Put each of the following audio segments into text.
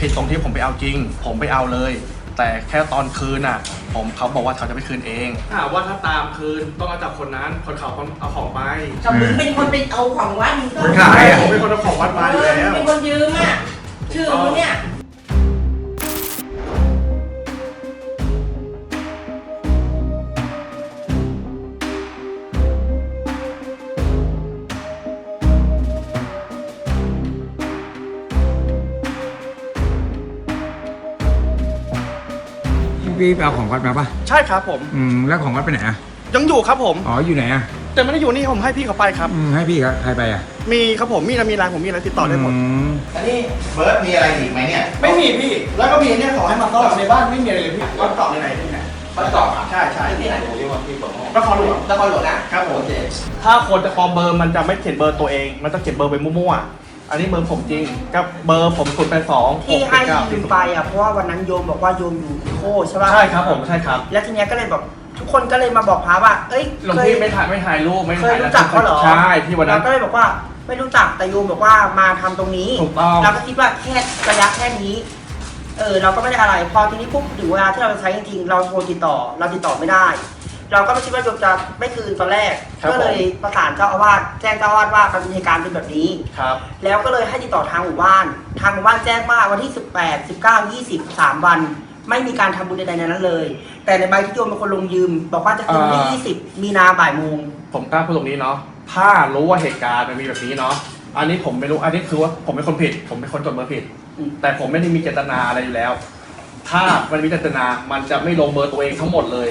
ผิดตรงที่ผมไปเอาจริง ผมไปเอาเลย แต่แค่ตอนคืนอะ ผมเขาบอกว่าเขาจะไปคืนเองถามว่าถ้าตามคืนต้องเอาจากคนนั้นคนเขาเอาของไปกับมึงเป็นคนไปเอาของวัดมึงก็คนขายอะ ผมเป็นคนเอาของวัดมาเออยู่อแล้วมึงเป็นคนยืมอะ ชื่อมึงเนี่ย พี่ไปเอาของวัดมาปะใช่ครับผม อืมแล้วของวัดไปไหนอะยังอยู่ครับผม อ๋ออยู่ไหนอะแต่ไม่ได้อยู่นี่ผมให้พี่เขาไปครับ อืมให้พี่ครับใครไปอะมีครับผมมีอะไรมีอะไรผมมีอะไรติดต่อได้หมด มอันนี้เบิร์ดมีอะไรอีกไหมเนี่ยไม่มีพี่ แล้วก็มีเนี่ยขอให้มาต้อนในบ้านไม่มีอะไรเลยพี่วัดเกาะไหนๆที่ไหนวัดเกาะครับใช่ใช่ที่ไหนผมเรียกว่าที่เปิดห้องนครหลวงนครหลวงนะครับผมโอเคถ้าคนจะปลอมเบอร์มันจะไม่เขียนเบอร์ตัวเอง มันจะเขียนเบอร์ไปมั่วๆ อันนี้เบอร์ผมจริงกับเบอร์ผมศูนย์แปดสองที่ให้ยืมไปอะเพราะว่าวันนั้นโยมบอกว่าโยมอยู่โคใช่ป่ะใช่ครับผมใช่ครับ แล้วทีเนี้ยก็เลยแบบทุกคนก็เลยมาบอกพระว่า เอ้ยหลวงเคย พี่ไม่ถ่ายไม่ถ่ายรูปไม่เคถ่ายยรู้จักเขาเหรอใช่ที่วันนั้เรานก็เลยบอกว่าไม่รู้จักแต่โยมบอกว่ามาทำตรงนี้ ถูกต้อง เราก็คิดว่าแค่ระยะแค่นี้ เออเราก็ไม่ได้อะไร พอทีนี้ปุ๊บถึงเวลาที่เราจะใช้จริงๆเราโทรติดต่อ เราติดต่อไม่ได้ เราก็ไม่คิดว่าโยมจะไม่คืนตอนแรกก็เลยประสานเจ้าอาวาสแจ้งเจ้าอาวาสว่ามันมีเหตุการณ์เป็นแบบนี้ ครับ แล้วก็เลยให้ติดต่อทางหมู่บ้าน ทางหมู่บ้านแจ้งว่าวันที่ 18 19 20 3 วัน ไม่มีการทำบุญใดๆในนั้นเลย แต่ในใบที่โยมเป็นคนลงยืม บอกว่าจะคืนวันที่อ่า20 มีนาบ่ายโมง ผมกล้าพูดตรงนี้เนาะ ถ้ารู้ว่าเหตุการณ์มันมีแบบนี้เนาะ อันนี้ผมไม่รู้ อันนี้คือว่าผมเป็นคนผิด ผมเป็นคนจดเบอร์ผิด อืม แต่ผมไม่ได้มีเจตนาอะไรอยู่แล้ว ถ้ามันมีเจตนา มันจะไม่ลงเบอร์ตัวเองทั้งหมดเลย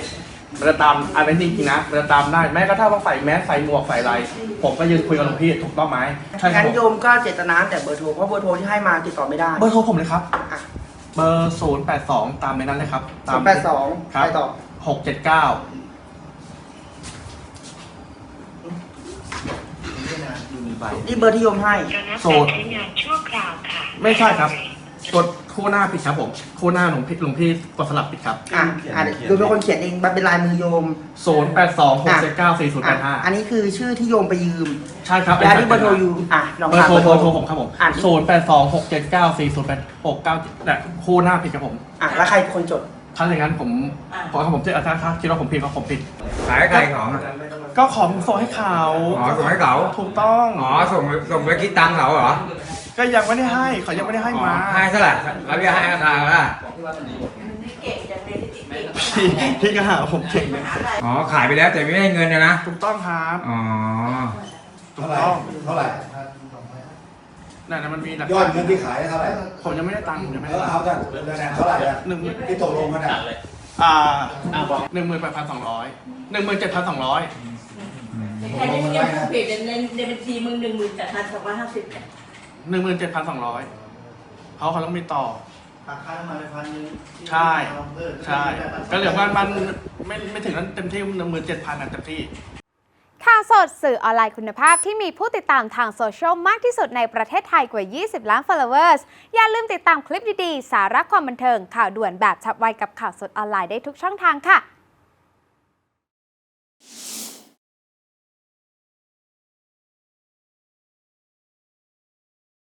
มันจะตามอันนี้นจริงๆนะมันจะตามได้แม้กระทั่งว่าใส่แมสใส่หมวกใส่อะไรผมก็ยืนคุยกับหลวงพี่ถูกต้องไหมใช่ครังั้บนผมโยมก็เจตนาแต่เบอร์โทรเพราะเบอร์โทรที่ให้มาติดต่อไม่ได้เบอร์โทรผมเลยครับ อะเบอร์ศูนย์แปดสองตามในนั้นเลยครับตาม082ครับไปต่อหกเจ็ดเก้านี่เบอร์ที่โยมให้ระงับโสการดใช้งานชั่วคราวค่ะ ไม่ใช่ครับ กด คู่หน้าผิดครับผมคู่หน้าหลวงพี่หลวงพี่กดสลับผิดครับ อะอะโยมเป็นคนเขียนเองมันเป็นลายมือโยมศูนย์แปดสองหกเจ็ดเก้าสี่ศูนย์แปอะดห้าอันนี้คือชื่อที่โยมไปยืมใช่ครับแล้วอันนี้เบอร์โทรอยู่อะลองเบอร์ถามโทรเบอร์โทรผมครับผมอ่านศูนย์แปดสองหกเจ็ดเก้าสี่ศูนย์แปดหกเก้าแต่คู่หน้าผิดครับผม อะแล้วใครเป็นคนจด ถ้าอย่างนั้นผมอะขอครับผมที่ถ้าถ้าคิดว่าผมผิดก็ผมผิด ขายใครของอะก็ของส่งให้เขาอ๋อส่งให้เขาถูกต้อง อ๋อส่งส่งไปคิดตังค์เขาเหรอ ก็ยังไม่ได้ให้เขายังไม่ได้ให้มาอ๋อให้เท่าไหร่แล้วพี่ให้ราคาเท่าไหร่พี่พี่ก็หาผมเก่งเลยอ๋อขายไปแล้วแต่ไม่ได้เงินนะนะถูกต้องครับอ๋อถูกต้องเท่าไหร่นั่นนะมันมีหลักยอดเงินที่ขายเท่าไหร่ผมยังไม่ได้ตังค์ผมยังไม่เอได้อตังเอาค์กันเท่าไหร่อะหนึ่งหมื่นที่ตกลงกันอะอ่าหนึ่งหมื่นแปดพันสองร้อยหนึ่งหมื่นเจ็ดพันสองร้อยแค่นี้มึงยังพูดผิดในในบัญชีมึงหนึ่งหมื่นแปดพันสองร้อยห้าสิบ หนึ่งหมื่นเจ็ดพันสองร้อยเขาเขาต้องมีต่อ หักค่าน้ำมันไปพันหนึงใช่ใช่ ก็เหลือว่ามันไม่ไม่ถึงนั้นเต็มที่หนึ่งหมื่นเจ็ดพันอะเต็มที่ ข่าวสดสื่อออนไลน์คุณภาพที่มีผู้ติดตามทางโซเชียลมากที่สุดในประเทศไทยกว่า 20 ล้าน followers อย่าลืมติดตามคลิปดี ๆ สาระความบันเทิง ข่าวด่วนแบบฉับไวกับข่าวสดออนไลน์ได้ทุกช่องทางค่ะ